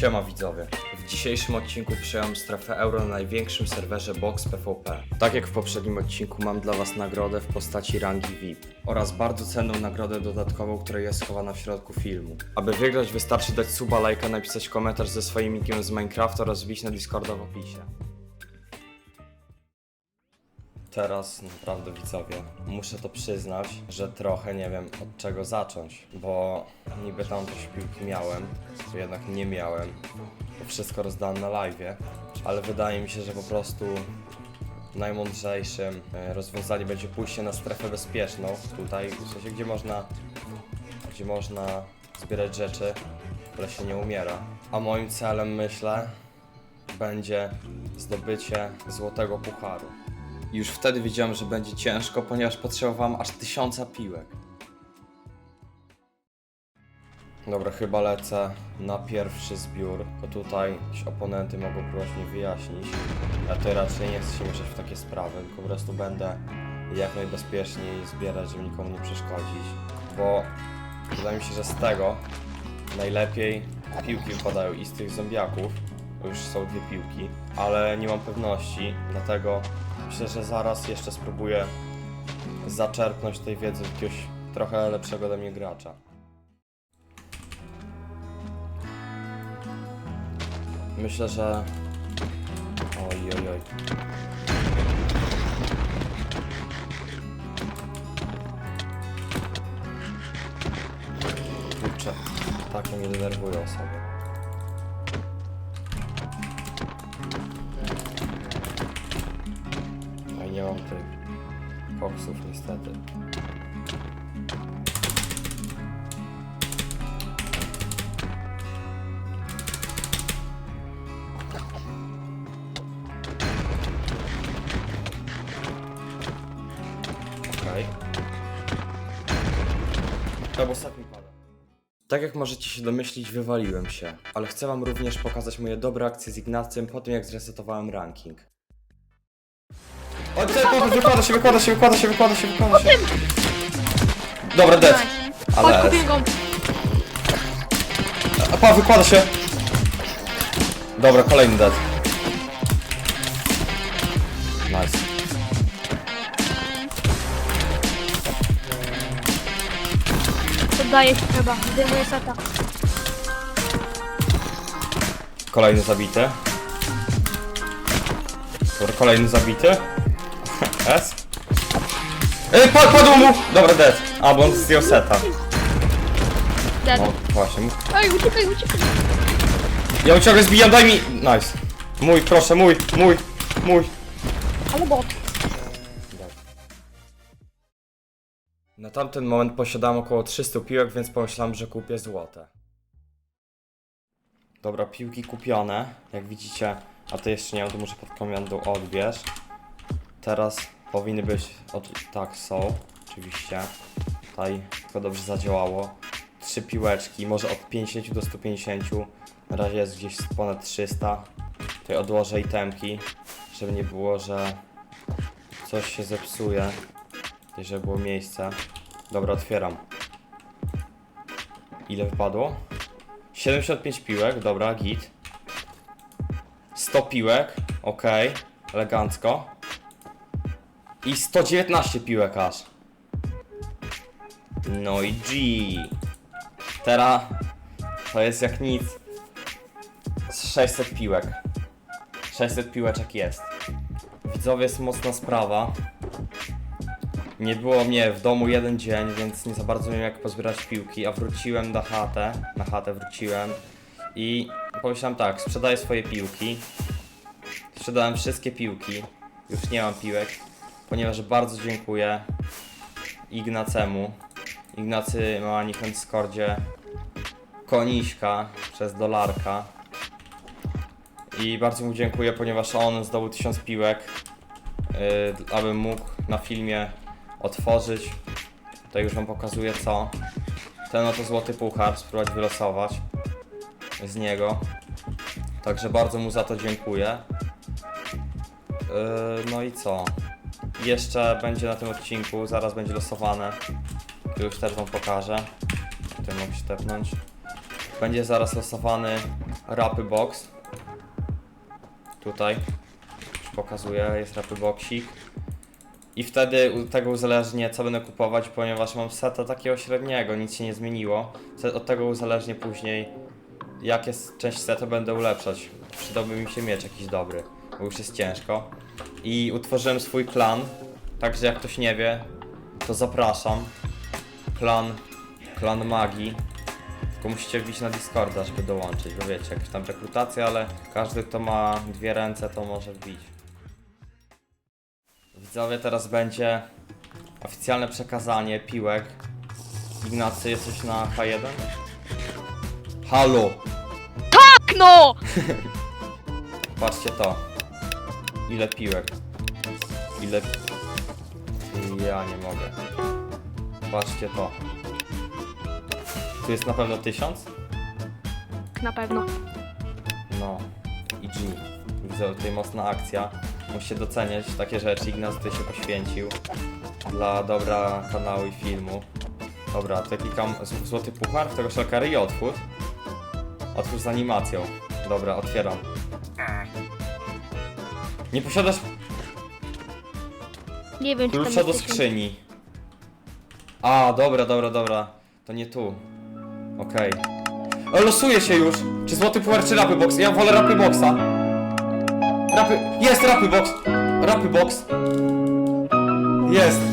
Siema widzowie. W dzisiejszym odcinku przejąłem strefę euro na największym serwerze Box PvP. Tak jak w poprzednim odcinku mam dla Was nagrodę w postaci rangi VIP oraz bardzo cenną nagrodę dodatkową, która jest schowana w środku filmu. Aby wygrać wystarczy dać suba, lajka, napisać komentarz ze swoim nickiem z Minecrafta oraz wbić na Discorda w opisie. Teraz naprawdę widzowie, muszę to przyznać, że trochę nie wiem od czego zacząć, bo niby tam też piłki miałem, to jednak nie miałem, bo wszystko rozdałem na live, ale wydaje mi się, że po prostu najmądrzejszym e, rozwiązaniem będzie pójście na strefę bezpieczną, tutaj, w sensie gdzie można, gdzie można zbierać rzeczy, ale się nie umiera. A moim celem myślę, będzie zdobycie złotego pucharu. Już wtedy wiedziałem, że będzie ciężko, ponieważ potrzebowałem aż tysiąca piłek. Dobra, chyba lecę na pierwszy zbiór, bo tutaj oponenty mogą próbować wyjaśnić. Ja to raczej nie chcę się mieszać w takie sprawy, tylko po prostu będę jak najbezpieczniej zbierać, żeby nikomu nie przeszkodzić. Bo wydaje mi się, że z tego najlepiej piłki wypadają i z tych zombiaków, bo już są dwie piłki, ale nie mam pewności, dlatego myślę, że zaraz jeszcze spróbuję zaczerpnąć tej wiedzy jakiegoś trochę lepszego ode mnie gracza. Myślę, że... Oj, oj, oj. Kurczę, takie mnie denerwują sobie. Tych koksów niestety. Pada. Tak jak możecie się domyślić, wywaliłem się, ale chcę wam również pokazać moje dobre akcje z Ignacym po tym jak zresetowałem ranking. O, tutaj wykłada się, wykłada się, wykłada się, wykłada się, wykłada się. Dobra, dead. Chodź, Ale... kupię go. A Paweł wykłada się. Dobra, kolejny dead. Nice. Poddaję się chyba. Zdejmuję seta. Kolejny zabity. Dobra, kolejny zabity. S. Ej, padł, padł mu! Dobra, dead. A, bo on zdjął seta. Dead. No, właśnie. Ej, uciekaj, uciekaj. Ja uciągę zbijam, daj mi... Nice. Mój, proszę, mój, mój, mój. Ale bot. Na tamten moment posiadałem około 300 piłek, więc pomyślałem, że kupię złote. Dobra, piłki kupione. Jak widzicie, a to jeszcze nie to muszę pod komendą odbierz. Teraz powinny być, od, tak są, oczywiście. Tutaj to dobrze zadziałało. Trzy piłeczki, może od 50 do 150. Na razie jest gdzieś ponad 300. Tutaj odłożę itemki, żeby nie było, że coś się zepsuje. Tutaj, żeby było miejsce. Dobra, otwieram. Ile wypadło? 75 piłek, dobra, git. 100 piłek, ok, elegancko. I 119 piłek aż. No i G. Teraz to jest jak nic. Z 600 piłek. 600 piłeczek jest. Widzowie, jest mocna sprawa. Nie było mnie w domu jeden dzień, więc nie za bardzo wiem jak pozbierać piłki, a wróciłem na chatę, na chatę wróciłem i pomyślałem tak, sprzedaję swoje piłki. Sprzedałem wszystkie piłki, już nie mam piłek, ponieważ bardzo dziękuję Ignacemu. Ignacy ma nick na Discordzie Koniśka przez dolarka. I bardzo mu dziękuję, ponieważ on zdobył 1000 piłek, yy, abym mógł na filmie otworzyć. Tutaj już wam pokazuję co. Ten oto złoty puchar, spróbować wylosować z niego. Także bardzo mu za to dziękuję. Yy, no i co? Jeszcze będzie na tym odcinku, zaraz będzie losowane. Już też wam pokażę. Tutaj mogę się tepnąć. będzie zaraz losowany rapy box. Tutaj. Już pokazuję, jest rapy boxik. I wtedy tego uzależnię co będę kupować, ponieważ mam seta takiego średniego, nic się nie zmieniło. Od tego uzależnię później jakie część seta będę ulepszać. Przydałby mi się miecz jakiś dobry, bo już jest ciężko. I utworzyłem swój klan, także jak ktoś nie wie, to zapraszam. Klan, klan magii. Tylko musicie wbić na Discorda, żeby dołączyć, bo wiecie, jakaś tam rekrutacja, ale każdy kto ma dwie ręce to może wbić. Widzowie, teraz będzie oficjalne przekazanie piłek. Ignacy, jesteś na H1? Halo! Tak no! Patrzcie to. Ile piłek. Ile... Ja nie mogę. Patrzcie to. Tu jest na pewno tysiąc? Na pewno. No. I G. Widzę tutaj mocna akcja. Musicie doceniać takie rzeczy. Ignacy tutaj się poświęcił. Dla dobra kanału i filmu. Dobra, tutaj klikam złoty puchar, w tego szalkary i otwórz. Otwórz z animacją. Dobra, otwieram. Nie posiadasz Nie wiem, czy tam klucza do jest tysiąc. skrzyni. A, dobra, dobra, dobra. To nie tu. Okej. Okay. Losuje się już! Czy złoty puchar, czy rapy box? Ja wolę rapy boxa. Rapy... Jest rapy box! Rapy box! Jest!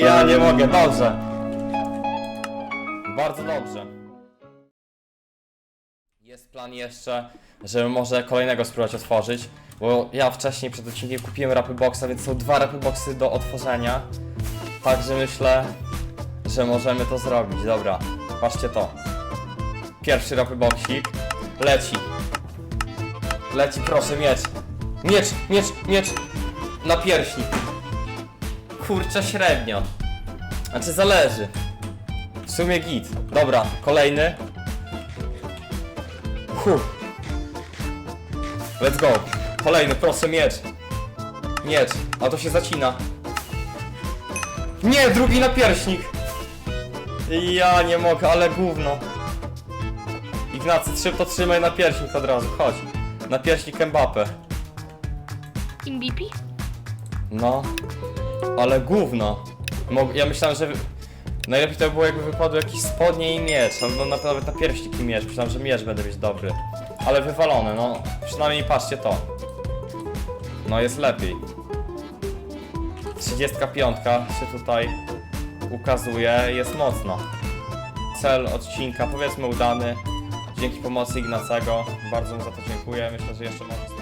Ja nie mogę, dobrze. Bardzo dobrze. Plan jeszcze, żeby może kolejnego spróbować otworzyć, bo ja wcześniej przed odcinkiem kupiłem rapy boxa, więc są dwa rapy boxy do otworzenia. Także myślę, że możemy to zrobić. Dobra, patrzcie to. Pierwszy rapy boxik leci. Leci, proszę, miecz. Miecz, miecz, miecz. Na piersi. Kurczę, średnio. Znaczy zależy. W sumie git. Dobra, kolejny. Huh. Let's go. Kolejny, proszę, miecz. Miecz, a to się zacina. Nie, drugi napierśnik. Ja nie mogę, ale gówno. Ignacy, to trzymaj napierśnik od razu, chodź. Napierśnik Mbappe. MVP? No, ale gówno. Mog- ja myślałem, że najlepiej to by było jakby wypadł jakiś spodnie i miecz, albo na- nawet na pierścik i miecz. Myślałem, że miecz będę mieć dobry. Ale wywalone, no. Przynajmniej patrzcie to. No jest lepiej. 35 się tutaj ukazuje, jest mocno. Cel odcinka powiedzmy udany. Dzięki pomocy Ignacego. Bardzo mu za to dziękuję. Myślę, że jeszcze może